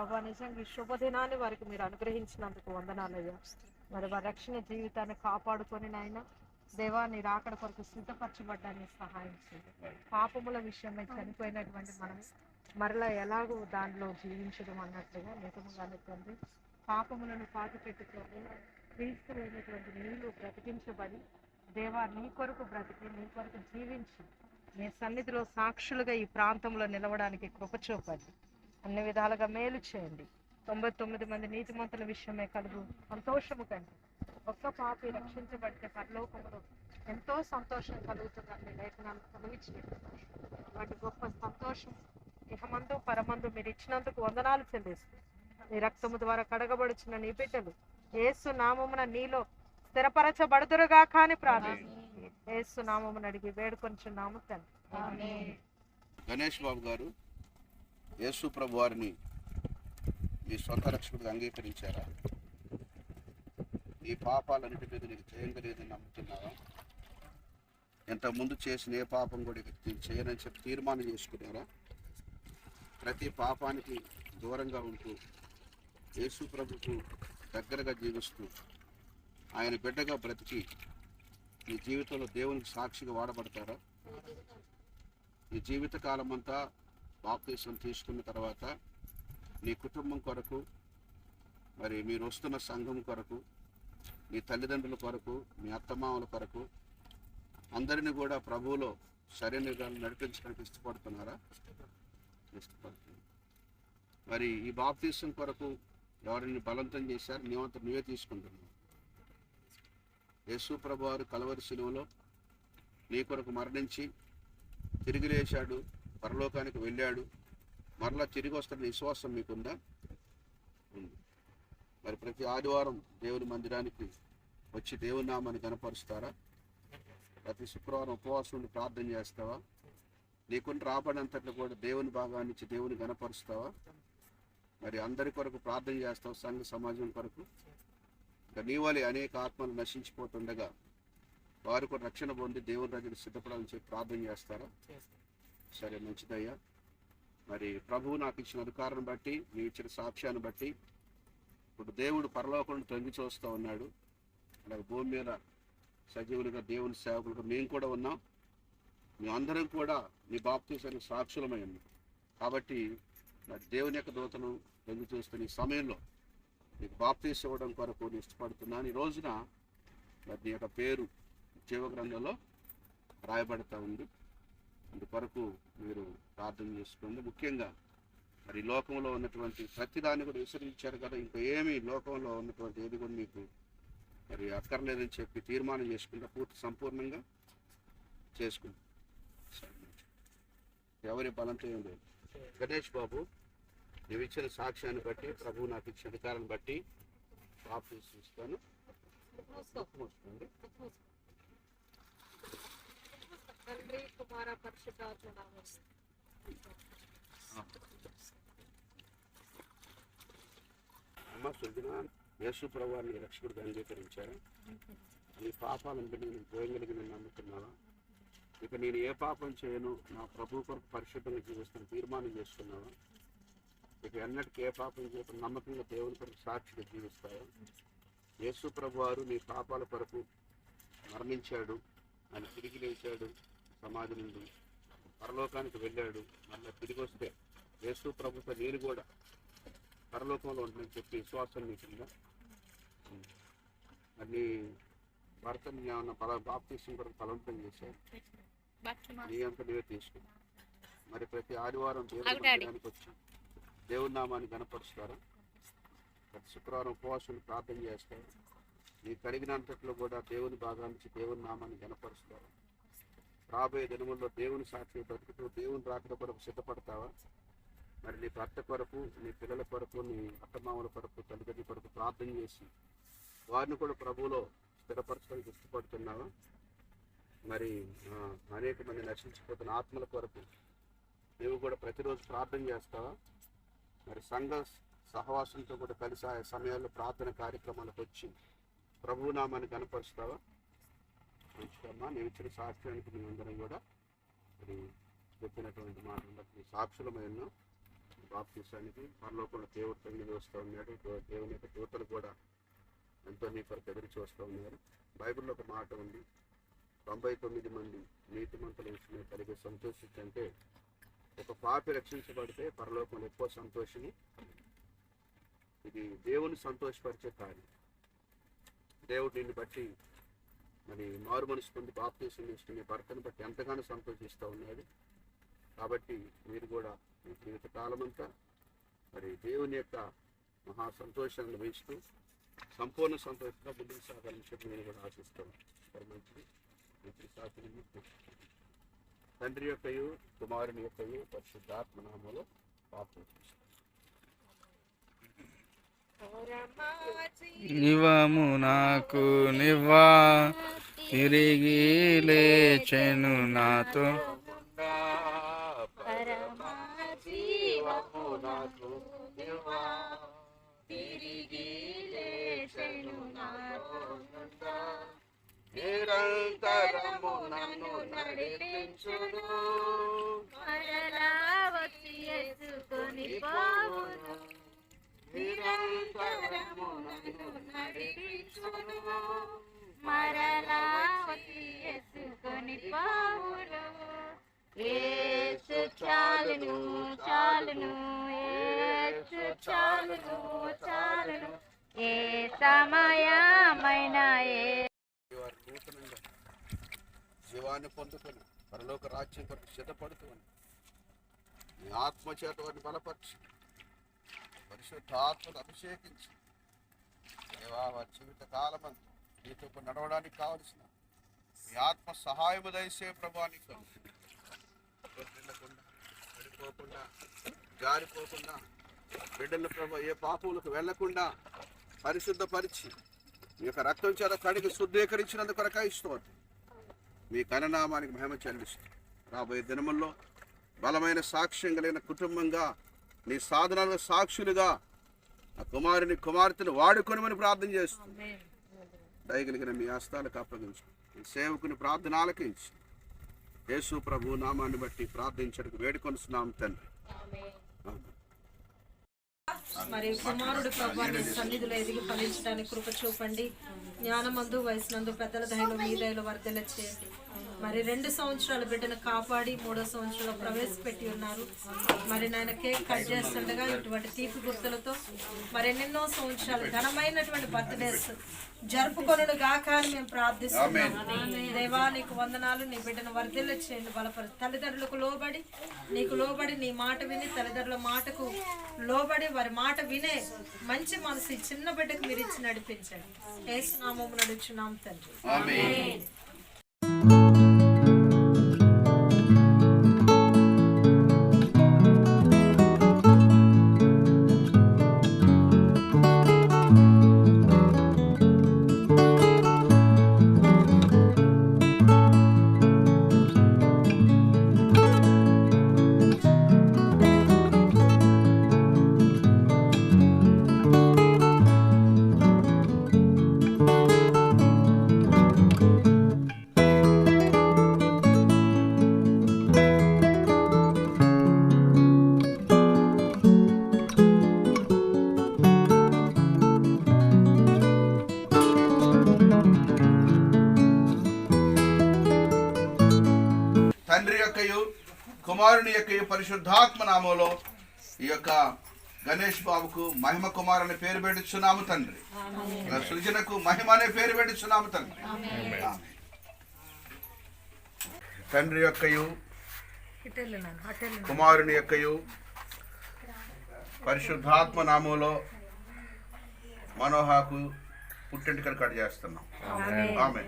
ప్రభా నిజంగా ఈ శుభదినాన్ని వారికి మీరు అనుగ్రహించినందుకు వందనాలయ్యా మరి వారి రక్షణ జీవితాన్ని కాపాడుకొని నాయన దేవాన్ని రాకడ కొరకు సిద్ధపరచబడ్డాన్ని సహాయం చేయండి. పాపముల విషయమై చనిపోయినటువంటి మనం మరలా ఎలాగో దానిలో జీవించడం అన్నట్లుగా నిజముగానే తండ్రి పాపములను పాతి పెట్టుకొని క్రీస్తులైనటువంటి నీళ్ళు బ్రతికించబడి దేవా నీ కొరకు బ్రతికి నీ కొరకు జీవించి నీ సన్నిధిలో సాక్షులుగా ఈ ప్రాంతంలో నిలవడానికి కృప చూపండి అన్ని విధాలుగా మేలు చేయండి. తొంభై తొమ్మిది మంది నీతిమంతుల విషయమే కలుగు సంతోషము కండి. ఒక్క పాపి రక్షించబడితే పరలోకంలో ఎంతో సంతోషం కలుగుతుందండి. లేఖనాలు కలిగించి వాటి గొప్ప సంతోషం ఇహమందు పరమందు మీరు ఇచ్చినందుకు వందనాలు చెల్లిస్తూ నీ రక్తము ద్వారా కడగబడుచున్న నీ బిడ్డలు ఏసు నామమున నీలో స్థిరపరచబడుదురుగా కాని ప్రార్థన ఏసు నామమున అడిగి వేడుకొంచున్నాము తండ్రి. గణేష్ బాబు గారు యేసు ప్రభు వారిని మీ సొంత రక్షకుడిగా అంగీకరించారా? ఈ పాపాలన్నిటి మీద నీకు చేయగలేదని నమ్ముతున్నావా? ఇంతకుముందు చేసిన ఏ పాపం కూడా నేను చేయనని చెప్పి తీర్మానం చేసుకున్నారా? ప్రతి పాపానికి దూరంగా ఉంటూ యేసు ప్రభుకు దగ్గరగా జీవిస్తూ ఆయన బిడ్డగా బ్రతికి మీ జీవితంలో దేవునికి సాక్షిగా వాడబడతారా? నీ జీవిత కాలమంతా అంతా బాప్తీసం తీసుకున్న తర్వాత నీ కుటుంబం కొరకు మరి మీరు వస్తున్న సంఘం కొరకు మీ తల్లిదండ్రుల కొరకు మీ అత్తమామల కొరకు అందరిని కూడా ప్రభువులో సరైన నడిపించడానికి ఇష్టపడుతున్నారా? ఇష్టపడుతున్నారు మరి ఈ బాప్తీసం కొరకు ఎవరిని బలవంతం చేశారు? నీవంత నువ్వే తీసుకుంటున్నావు. యేసు ప్రభు వారు కలవరి శిలువలో నీ కొరకు మరణించి తిరిగి లేచాడు. పరలోకానికి వెళ్ళాడు. మరలా తిరిగి వస్తున్న విశ్వాసం మీకుందా? ఉంది. మరి ప్రతి ఆదివారం దేవుని మందిరానికి వచ్చి దేవుని నామాన్ని కనపరుస్తారా ప్రతి శుక్రవారం ఉపవాసం ఉండి ప్రార్థన చేస్తావా? నీకున్న రాబడినంతట్లో కూడా దేవుని భాగాన్ని ఇచ్చి దేవుని గనపరుస్తావా మరి అందరి కొరకు ప్రార్థన చేస్తావు సంఘ సమాజం కొరకు. ఇంకా నీ అనేక ఆత్మలు నశించిపోతుండగా వారు కూడా రక్షణ పొంది దేవుని రజను సిద్ధపడాలని చెప్పి ప్రార్థన చేస్తారా? సరే మంచిదయ్యా. మరి ప్రభువు నాకు ఇచ్చిన అధికారాన్ని బట్టి నీవు ఇచ్చిన సాక్ష్యాన్ని బట్టి ఇప్పుడు దేవుడు పరలోకం తొంగి చూస్తూ ఉన్నాడు. అలాగే భూమి మీద సజీవులుగా దేవుని సేవకులుగా మేము కూడా ఉన్నాం. మేమందరం కూడా నీ బాప్తీసానికి సాక్షులమై ఉన్నాం. కాబట్టి నా దేవుని యొక్క దూతను తొంగి చూస్తున్న ఈ సమయంలో నీకు బాప్తీస్ ఇవ్వడం కొరకు నేను ఇష్టపడుతున్నాను. ఈ రోజున మరి నీ యొక్క పేరు జీవగ్రంథంలో రాయబడతా ఉంది. అందుకొరకు మీరు ప్రార్థన చేసుకోండి ముఖ్యంగా మరి లోకంలో ఉన్నటువంటి ప్రతి దాన్ని కూడా విసరించారు కదా ఇంకా ఏమి లోకంలో ఉన్నటువంటి ఏది కూడా మీకు మరి అక్కర్లేదని చెప్పి తీర్మానం చేసుకుంటే పూర్తి సంపూర్ణంగా చేసుకుంటాం. ఎవరి బలంతో ఏం లేదు. గణేష్ బాబు నీవు ఇచ్చిన సాక్ష్యాన్ని బట్టి ప్రభువు నాకు ఇచ్చిన అధికారాన్ని బట్టి ఆఫీస్ ఇస్తాను. తండ్రి కుమార పరిశుద్ధాత్మ అమ్మ సుజన యేసు ప్రభువాన్ని రక్షకుడిగా అంగీకరించారు. నీ పాపాలను బట్టి నేను పోయగలిగిన నమ్ముతున్నావా? ఇక నేను ఏ పాపం చేయను నా ప్రభు కొరకు పరిశుద్ధంగా జీవిస్తాను తీర్మానం చేసుకున్నావా? ఇక ఎన్నటికీ ఏ పాపం చేయకుండా నమ్మకంగా దేవుని కొరకు సాక్షిగా జీవిస్తావా? యేసు ప్రభు వారు నీ పాపాల కొరకు మరణించాడు ఆయన తిరిగి లేచాడు. సమాధి నుండి పరలోకానికి వెళ్ళాడు. మళ్ళీ తిరిగి వస్తే యేసు ప్రభుత్వ నేను కూడా పరలోకంలో ఉంటుందని చెప్పి విశ్వాసం నీకుందా మరి నీ భర్తని ఏమన్నా బల బాప్తీసం కొరకు బలవంతం చేశారు నీ అంత నువ్వే తీసుకుని మరి ప్రతి ఆదివారం దేవుని మందిరానికి వచ్చి దేవుని నామాన్ని గనపరుస్తారా ప్రతి శుక్రవారం ఉపవాసం ప్రార్థన చేస్తారు? నీ కలిగినంతట్లో కూడా దేవుని భాగానికి దేవుని నామాన్ని గనపరుస్తారా రాబోయే దినముల్లో దేవుని సాక్షి బ్రతుకుతూ దేవుని రాకడ కొరకు సిద్ధపడతావా? మరి నీ భర్త కొరకు నీ పిల్లల కొరకు నీ అత్తమామల కొరకు తల్లిదండ్రుల కొరకు ప్రార్థన చేసి వారిని కూడా ప్రభువులో స్థిరపరచడానికి ఇష్టపడుతున్నావా మరి అనేక మంది నశించిపోతున్న ఆత్మల కొరకు నువ్వు కూడా ప్రతిరోజు ప్రార్థన చేస్తావా? మరి సంఘ సహవాసంతో కూడా కలిసి ఆ సమయాల్లో ప్రార్థన కార్యక్రమాలకు వచ్చి ప్రభువు నామాన్ని కనపరుస్తావా మంచిదమ్మా నేను ఇచ్చిన సాక్ష్యానికి మేమందరం కూడా మరి చెప్పినటువంటి మాటలు బట్టి సాక్షులమై ఉన్నాం బాప్తీసానికి పరలోకంలో దేవుడు తొంగి చూస్తూ ఉన్నాడు. దేవుని యొక్క దూతలు కూడా ఎంతో నీ కొరకు ఎదురు చూస్తూ ఉన్నారు. బైబిల్లో ఒక మాట ఉంది. తొంభై తొమ్మిది మంది నీతిమంతుల విషయమే కలిగి సంతోషించంటే ఒక పాపి రక్షించబడితే పరలోకంలో ఎక్కువ సంతోషిని. ఇది దేవుని సంతోషపరిచే కార్యం. దేవుడు నిన్ను బట్టి మరి మారు మనసు పొంది బాప్తీసం తీసుకునే భర్తను బట్టి ఎంతగానో సంతోషిస్తూ ఉన్నాడు కాబట్టి మీరు కూడా మీ జీవిత కాలమంతా మరి దేవుని యొక్క మహా సంతోషాన్ని వేస్తూ సంపూర్ణ సంతోషంగా ముందుకు సాగాలని చెప్పి నేను కూడా ఆశిస్తాను మంచిది. మంచి సాకులు తండ్రి యొక్కయు కుమారుని యొక్కయు పరిశుద్ధాత్మ నామలో పాపం నివము నాకు నివ్వా తిరిగి లేచెను నాతో. నిరంతరము నన్ను నడిపించును నిరంతరము నన్ను నడిపించును. మరలా వచ్చి ఎత్తుకొని ఏసు చాలును చాలును ఏసు చాలును చాలును. ఏ సమయమైన ఏ జీవాన్ని పొందుకొని పరలోక రాజ్యం కొరకు సిద్ధపడుతుంది నీ ఆత్మ చేత వారిని బలపరిచి పరిశుద్ధ ఆత్మను అభిషేకించి దేవా వారి జీవిత కాలమంతా నీతో పాటు నడవడానికి కావలసిన మీ ఆత్మ సహాయము దయసే ప్రభానికి వెళ్ళకుండా పడిపోకుండా జారిపోకుండా బిడ్డల ప్రభు ఏ పాపములకు వెళ్ళకుండా పరిశుద్ధపరిచి మీ యొక్క రక్తం చేత కడిగి శుద్ధీకరించినందుకు కొరక మీ కననామానికి మహిమ చెల్లిస్తుంది రాబోయే దినముల్లో బలమైన సాక్ష్యం కలిగిన కుటుంబంగా నీ సాధనాలకు సాక్షులుగా ఆ కుమారుని కుమార్తెను వాడుకొనమని ప్రార్థన చేస్తుంది దయగలిగిన మీ హస్తాలకు అప్పగించు సేవకుని ప్రార్థన ఆలకించి యేసు ప్రభు నామాన్ని బట్టి ప్రార్థించడానికి వేడుకొనిస్తున్నాం తండ్రి. మరి కుమారుడు ప్రభు నీ సన్నిధిలో ఎదిగి ఫలించడానికి కృప చూపండి. జ్ఞానమందు వయసునందు పెద్దల దయలో మీ దయలో వర్ధల చేయండి మరి రెండు సంవత్సరాల బిడ్డను కాపాడి మూడో సంవత్సరంలో ప్రవేశపెట్టి ఉన్నారు. మరి నాయన కేక్ కట్ చేస్తుండగా ఇటువంటి తీపి గుర్తులతో మరి ఎన్నెన్నో సంవత్సరాలు ఘనమైనటువంటి బర్త్డేస్ జరుపుకొనుడు గాక అని మేము ప్రార్థిస్తున్నాం. దేవా నీకు వందనాలు నీ బిడ్డను వర్ధిల్ల చేయండి బలపరి తల్లిదండ్రులకు లోబడి నీకు లోబడి నీ మాట విని తల్లిదండ్రుల మాటకు లోబడి వారి మాట వినే మంచి మనసు చిన్న బిడ్డకు మీరు ఇచ్చి నడిపించండి. ఏసునామము నడుచున్నాం తండ్రి. కుమారుని యొక్కయు పరిశుద్ధాత్మ నామంలో ఈ యొక్క గణేష్ బాబుకు మహిమ కుమార్ అనే పేరు పెట్టుచున్నాము తండ్రి. సృజనకు మహిమ అనే పేరు పెట్టుచున్నాము తండ్రి. తండ్రి యొక్కయు కుమారుని యొక్కయు పరిశుద్ధాత్మ నామంలో మనోహాకు పుట్టెంటికలు కట్ చేస్తున్నాం. ఆమె